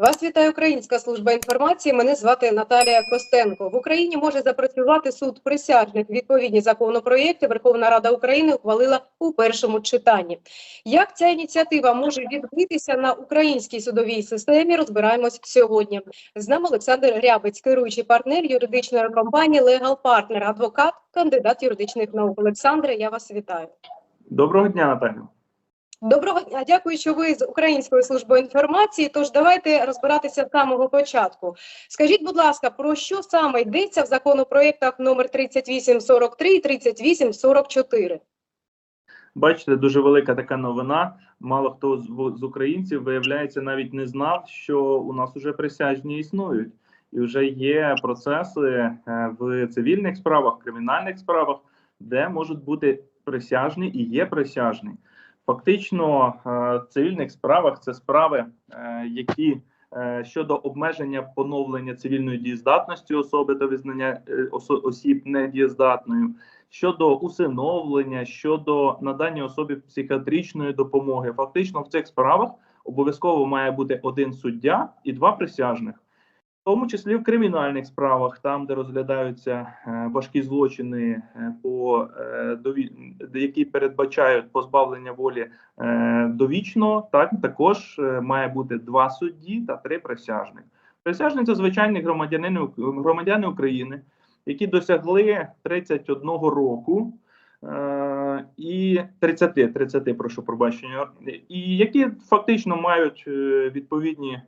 Вас вітає Українська служба інформації. Мене звати Наталія Костенко. В Україні може запрацювати суд присяжних. Відповідні законопроєкти Верховна Рада України ухвалила у першому читанні. Як ця ініціатива може відбитися на українській судовій системі? Розбираємось сьогодні. З нами Олександр Рябець, керуючий партнер юридичної компанії Legal Partner, адвокат, кандидат юридичних наук. Олександре, я вас вітаю. Доброго дня, Наталю. Доброго дня, дякую, що ви з Української служби інформації. Тож давайте розбиратися з самого початку. Скажіть, будь ласка, про що саме йдеться в законопроєктах номер 3843 і 3844? Бачите, дуже велика така новина. Мало хто з, українців, виявляється, навіть не знав, що у нас уже присяжні існують, і вже є процеси е, в цивільних справах, кримінальних справах, де можуть бути присяжні і є присяжні. Фактично, е, в цивільних справах це справи, е, які е, щодо обмеження поновлення цивільної дієздатності особи та визнання осіб недієздатною, щодо усиновлення, щодо надання особі психіатричної допомоги. Фактично, в цих справах обов'язково має бути один суддя і два присяжних. Тому числі в кримінальних справах, там, де розглядаються е, важкі злочини, е, по е, які передбачають позбавлення волі довічно, так також має бути два судді та три присяжних. Присяжні це звичайні громадяни, громадяни України, які досягли 31 року. І 30, 30, прошу пробачення, і які фактично мають відповідні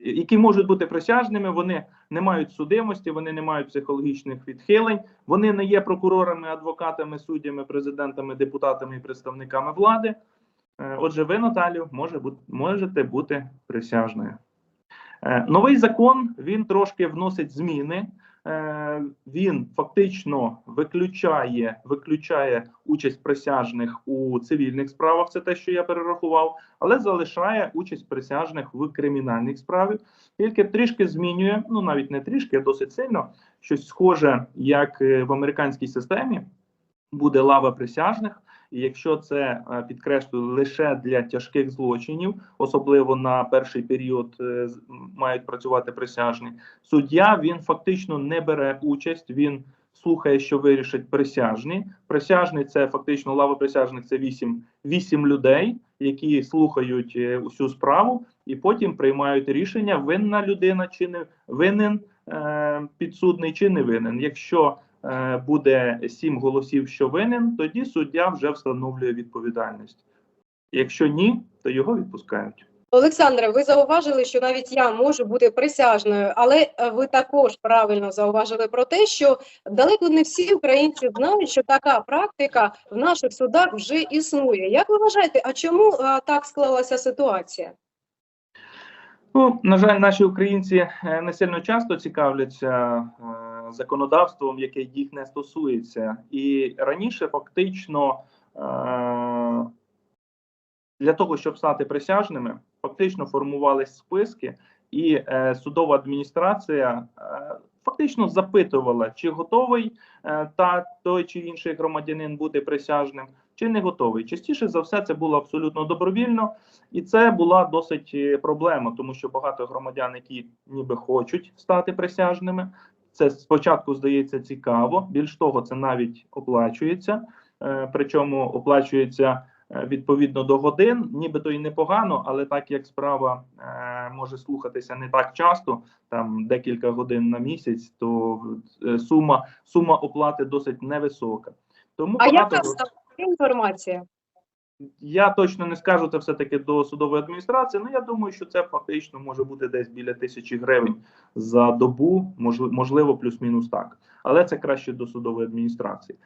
які можуть бути присяжними, вони не мають судимості, вони не мають психологічних відхилень, вони не є прокурорами, адвокатами, суддями, президентами, депутатами і представниками влади. Е, Отже, ви, Наталю, може бути, можете бути присяжною. Е, Новий закон він трошки вносить зміни. Е, Він фактично виключає, виключає участь присяжних у цивільних справах. Це те, що я перерахував, але залишає участь присяжних в кримінальних справах. Тільки трішки змінює, ну навіть не трішки, а досить сильно щось схоже, як е, в американській системі буде лава присяжних. І якщо це е, підкреслюю лише для тяжких злочинів, особливо на перший період е, мають працювати присяжні, суддя він фактично не бере участь. Він слухає, що вирішать присяжні. Присяжні це фактично лава присяжних. Це вісім, вісім людей, які слухають е, усю справу, і потім приймають рішення: винна людина чи не винен підсудний, чи не винен. Якщо буде сім голосів, що винен, тоді суддя вже встановлює відповідальність. Якщо ні, то його відпускають. Олександре, ви зауважили, що навіть я можу бути присяжною, але е, ви також правильно зауважили про те, що далеко не всі українці знають, що така практика в наших судах вже існує. Як ви вважаєте, а чому е, так склалася ситуація? Ну, на жаль, наші українці е, не сильно часто цікавляться е, законодавством, яке їх не стосується. І раніше фактично е, для того, щоб стати присяжними, фактично формувались списки, і е, судова адміністрація е, фактично запитувала, чи готовий та той чи інший громадянин бути присяжним, чи не готовий. Частіше за все, це було абсолютно добровільно. І це була досить проблема, тому що багато громадян, які ніби хочуть стати присяжними, це спочатку здається цікаво. Більш того, це навіть оплачується. Е, Причому оплачується е, відповідно до годин, нібито і непогано, але так як справа е, може слухатися не так часто, там декілька годин на місяць, то сума сума оплати досить невисока. Тому А яка стала інформація? Я точно не скажу це все таки до судової адміністрації. Ну я думаю, що це фактично може бути десь біля тисячі гривень за добу, можливо, плюс-мінус так. Але це краще до судової адміністрації.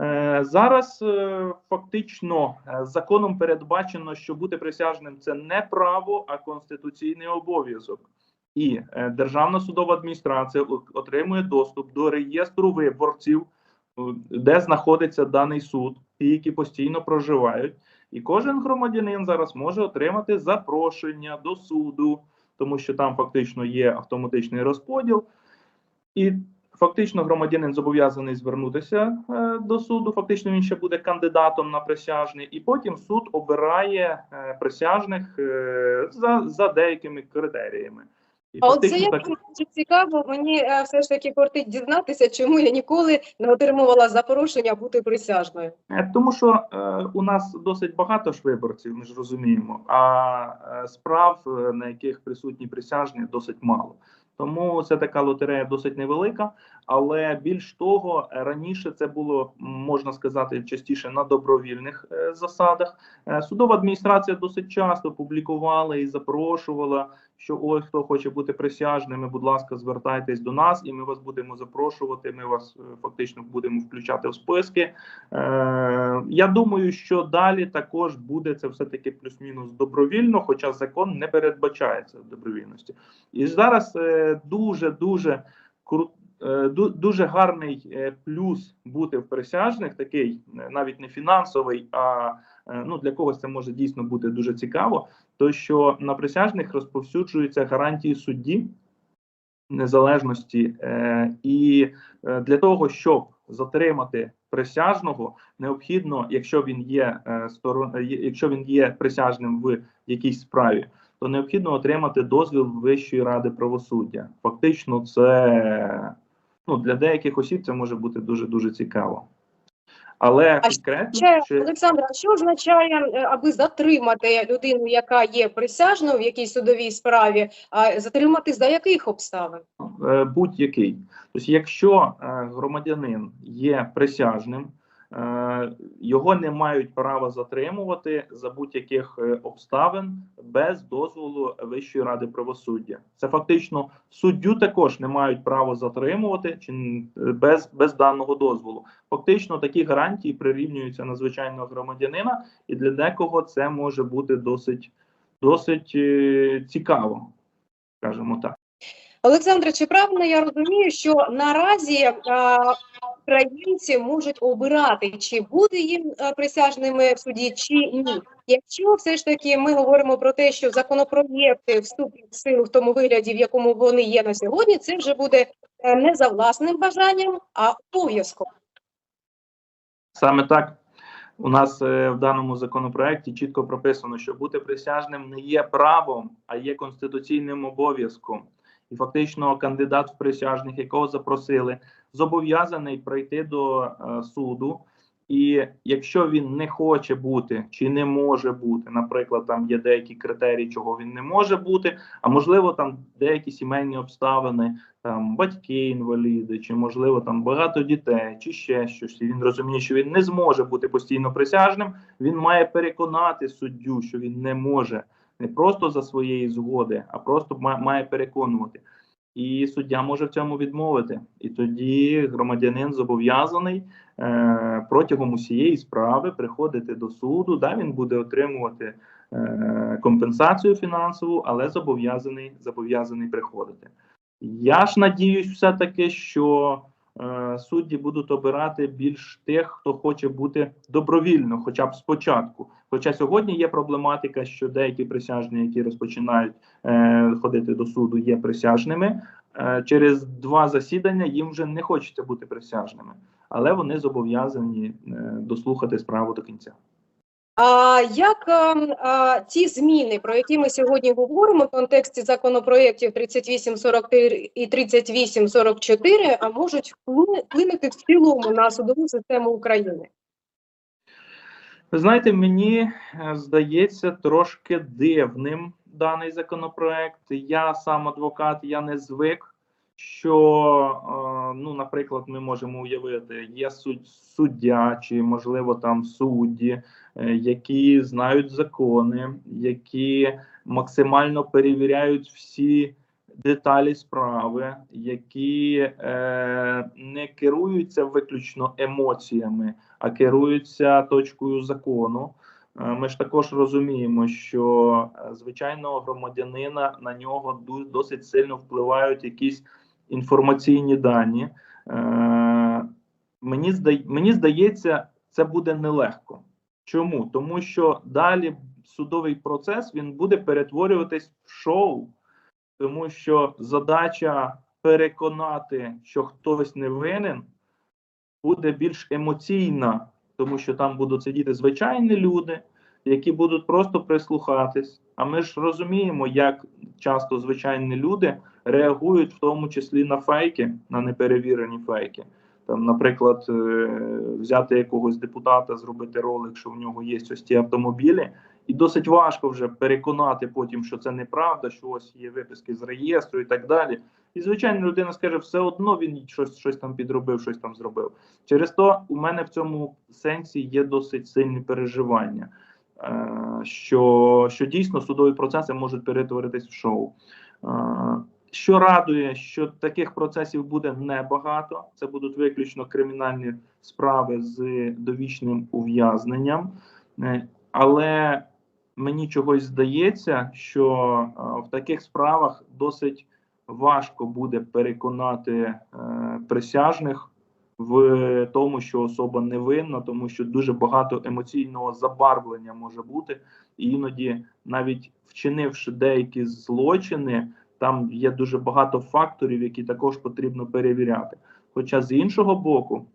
Е, зараз е, фактично е, законом передбачено, що бути присяжним це не право, а конституційний обов'язок. І Державна судова адміністрація отримує доступ до реєстру виборців, де знаходиться даний суд, ті, які постійно проживають. І кожен громадянин зараз може отримати запрошення до суду, тому що там фактично є автоматичний розподіл. І Фактично, громадянин зобов'язаний звернутися е, до суду. Фактично, він ще буде кандидатом на присяжний, і потім суд обирає е, присяжних е, за, за деякими критеріями. І А от це як так- цікаво, мені е, все ж таки кортить дізнатися, чому я ніколи не отримувала запрошення бути присяжною. Е, Тому що е, у нас досить багато ж виборців, ми ж розуміємо, а е, справ, е, на яких присутні присяжні, досить мало. Тому це така лотерея досить невелика, але більш того, е, раніше це було можна сказати частіше на добровільних е, засадах. Е, Судова адміністрація досить часто публікувала і запрошувала, що ось хто хоче бути присяжними, будь ласка, звертайтесь до нас, і ми вас будемо запрошувати. Ми вас фактично будемо включати в списки. Я думаю, що далі також буде це все таки плюс-мінус добровільно, хоча закон не передбачає це в добровільності. І зараз дуже дуже кру- ду- дуже гарний е, плюс бути в присяжних, такий е, навіть не фінансовий, а е, ну для когось це може дійсно бути дуже цікаво. То що на присяжних розповсюджуються гарантії судді незалежності, е, і е, для того, щоб затримати присяжного, необхідно, якщо він є е, е, якщо він є присяжним в якійсь справі, то необхідно отримати дозвіл Вищої ради правосуддя. Фактично, це ну для деяких осіб це може бути дуже дуже цікаво. Але А конкретно ще- Олександра, а що означає, е, аби затримати людину, яка є присяжною в якійсь судовій справі, а затримати за яких обставин? е, будь-який. Тобто, якщо е, громадянин є присяжним, його не мають права затримувати за будь-яких е, обставин без дозволу Вищої ради правосуддя. Це фактично суддю також не мають права затримувати чи без, без даного дозволу. Фактично такі гарантії прирівнюються на звичайного громадянина, і для декого це може бути досить, досить е, цікаво, скажімо так. Олександре, чи правильно я розумію, що наразі а, українці можуть обирати, чи буде їм присяжними в суді, чи ні? Якщо все ж таки ми говоримо про те, що законопроєкти вступлять в силу в тому вигляді, в якому вони є на сьогодні, це вже буде е, не за власним бажанням, а обов'язком. Саме так у нас е, в даному законопроекті чітко прописано, що бути присяжним не є правом, а є конституційним обов'язком. І фактично кандидат в присяжних, якого запросили, зобов'язаний прийти до е, суду. І якщо він не хоче бути чи не може бути, наприклад, там є деякі критерії, чого він не може бути, а можливо, там деякі сімейні обставини, там батьки інваліди, чи можливо там багато дітей, чи ще щось. І він розуміє, що він не зможе бути постійно присяжним. Він має переконати суддю, що він не може не просто за своєї згоди, а просто має переконувати. І суддя може в цьому відмовити. І тоді громадянин зобов'язаний е, протягом усієї справи приходити до суду. Да, він буде отримувати е, компенсацію фінансову, але зобов'язаний зобов'язаний приходити. Я ж надіюсь, все-таки, що е, судді будуть обирати більш тих, хто хоче бути добровільно, хоча б спочатку. Хоча сьогодні є проблематика, що деякі присяжні, які розпочинають е, ходити до суду, є присяжними. Е, через два засідання їм вже не хочеться бути присяжними, але вони зобов'язані е, дослухати справу до кінця. А як ем, ті зміни, про які ми сьогодні говоримо в контексті законопроєктів 3843 і 3844, а можуть вплинути в цілому на судову систему України? Ви знаєте, мені е, здається трошки дивним даний законопроект. Я сам адвокат, я не звик, що, е, ну, наприклад, ми можемо уявити, є суд, суддя чи, можливо, там судді, е, які знають закони, які максимально перевіряють всі деталі справи, які е, не керуються виключно емоціями а керуються точкою закону. Е, Ми ж також розуміємо, що е, звичайного громадянина на нього досить сильно впливають якісь інформаційні дані. Е, Мені зда- мені здається, це буде нелегко. Чому? Тому що далі судовий процес він буде перетворюватись в шоу, тому що задача переконати, що хтось не винен, буде більш емоційна, тому що там будуть сидіти звичайні люди, які будуть просто прислухатись. А ми ж розуміємо, як часто звичайні люди реагують, в тому числі на фейки, на неперевірені фейки. Там, наприклад, е, взяти якогось депутата, зробити ролик, що в нього є ось ті автомобілі, і досить важко вже переконати потім, що це неправда, що ось є виписки з реєстру і так далі. І звичайно, людина скаже, все одно він щось, щось там підробив, щось там зробив. Через то у мене в цьому сенсі є досить сильні переживання, що, що дійсно судові процеси можуть перетворитись в шоу. Е, Що радує, що таких процесів буде небагато. Це будуть виключно кримінальні справи з довічним ув'язненням. Е, Але мені чогось здається, що е, в таких справах досить важко буде переконати е, присяжних в тому, що особа невинна, тому що дуже багато емоційного забарвлення може бути, і іноді, навіть вчинивши деякі злочини, там є дуже багато факторів, які також потрібно перевіряти. Хоча з іншого боку,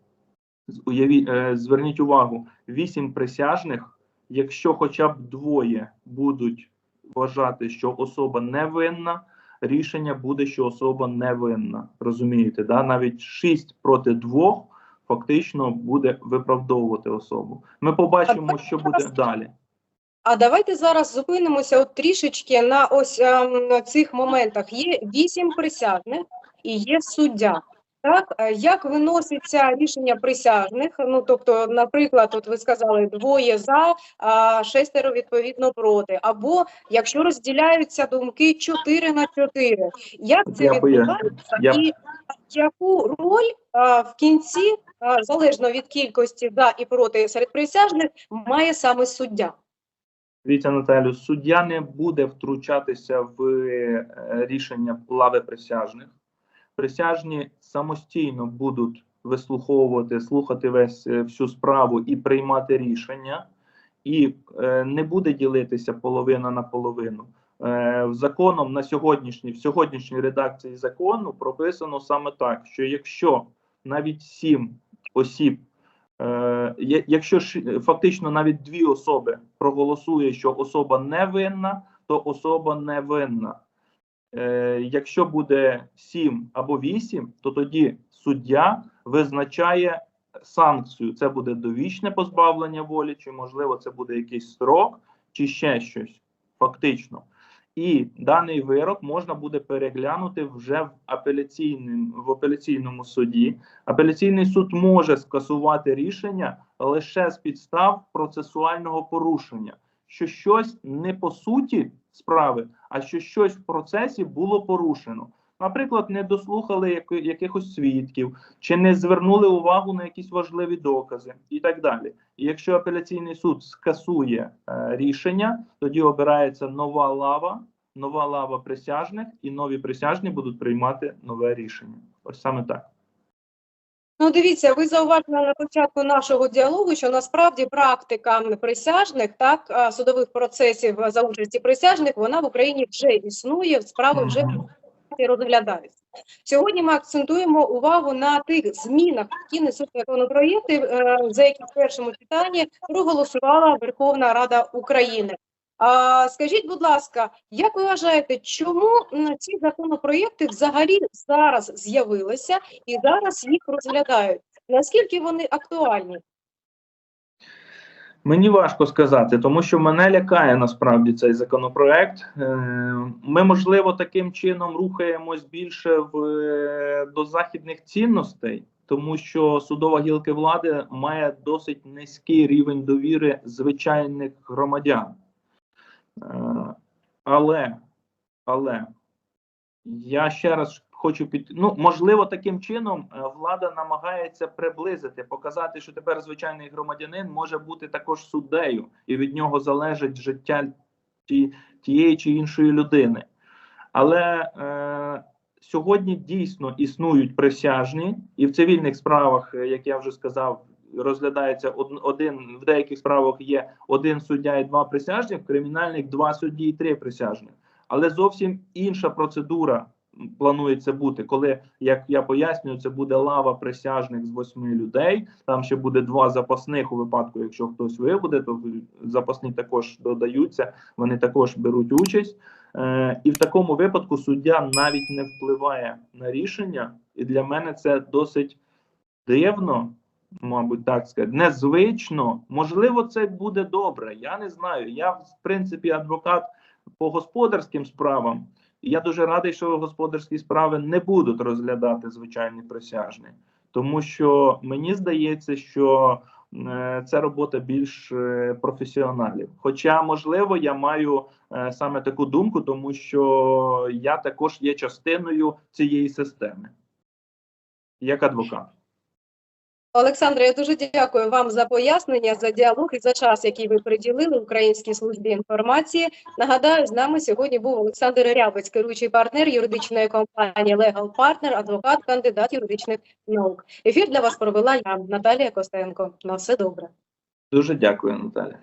е, зверніть увагу, вісім присяжних, якщо хоча б двоє будуть вважати, що особа невинна, рішення буде, що особа невинна. Розумієте, да? навіть 6 проти 2 фактично буде виправдовувати особу. Ми побачимо, що буде далі. А давайте зараз зупинимося от трішечки на ось ем, на цих моментах. Є вісім присяжних і є суддя. Так, Е, як виноситься рішення присяжних? Ну тобто, наприклад, от ви сказали двоє за, а шестеро відповідно проти. Або якщо розділяються думки 4 на 4. Як це Я відбувається Я- і яку роль а, в кінці, а, залежно від кількості за і проти серед присяжних, має саме суддя? Дивіться, Наталю, суддя не буде втручатися в е, рішення лави присяжних. Присяжні самостійно будуть вислуховувати, слухати весь е, всю справу і приймати рішення, і е, не буде ділитися половина на половину. Е, законом на сьогоднішній в сьогоднішній редакції закону прописано саме так, що якщо навіть сім осіб Е, якщо ж фактично навіть дві особи проголосує, що особа невинна, то особа невинна. Е, якщо буде сім або вісім, то тоді суддя визначає санкцію. Це буде довічне позбавлення волі, чи можливо це буде якийсь строк, чи ще щось. Фактично. І даний вирок можна буде переглянути вже в в апеляційному суді. Апеляційний суд може скасувати рішення лише з підстав процесуального порушення, що щось не по суті справи, а що щось в процесі було порушено. Наприклад, не дослухали якихось свідків, чи не звернули увагу на якісь важливі докази, і так далі. І якщо апеляційний суд скасує е, рішення, тоді обирається нова лава, нова лава присяжних, і нові присяжні будуть приймати нове рішення. Ось саме так. Ну, дивіться, ви зауважили на початку нашого діалогу, що насправді практика присяжних, так, судових процесів за участі присяжних, вона в Україні вже існує, справи вже розглядаються. Сьогодні ми акцентуємо увагу на тих змінах, які несуть законопроєкти, е, за які в першому читанні проголосувала Верховна Рада України. Скажіть, будь ласка, як ви вважаєте, чому ці законопроєкти взагалі зараз з'явилися і зараз їх розглядають? Наскільки вони актуальні? Мені важко сказати, тому що мене лякає насправді цей законопроект. Е, Ми, можливо, таким чином рухаємось більше в е, до західних цінностей, тому що судова гілка влади має досить низький рівень довіри звичайних громадян. Е, Але, але я ще раз хочу під ну можливо таким чином е, влада намагається приблизити, показати, що тепер звичайний громадянин може бути також суддею, і від нього залежить життя ті, тієї чи іншої людини. Але е, сьогодні дійсно існують присяжні, і в цивільних справах, е, як я вже сказав, розглядається один в деяких справах є один суддя і два присяжні, в кримінальних два судді і три присяжні. Але зовсім інша процедура планується бути, коли, як я пояснюю, це буде лава присяжних з восьми людей. Там ще буде два запасних у випадку, якщо хтось вибуде, то запасні також додаються, вони також беруть участь. Е, і в такому випадку суддя навіть не впливає на рішення, і для мене це досить дивно, мабуть, так сказати, незвично. Можливо, це буде добре. Я не знаю. Я, в принципі, адвокат по господарським справам. Я дуже радий, що господарські справи не будуть розглядати звичайні присяжні, тому що мені здається, що це робота більш е, професіоналів. Хоча, можливо, я маю е, саме таку думку, тому що я також є частиною цієї системи, як адвокат. Олександре, я дуже дякую вам за пояснення, за діалог і за час, який ви приділили Українській службі інформації. Нагадаю, з нами сьогодні був Олександр Рябець, керуючий партнер юридичної компанії Legal Partner, адвокат, кандидат юридичних наук. Ефір для вас провела я, Наталія Костенко. На все добре. Дуже дякую, Наталя.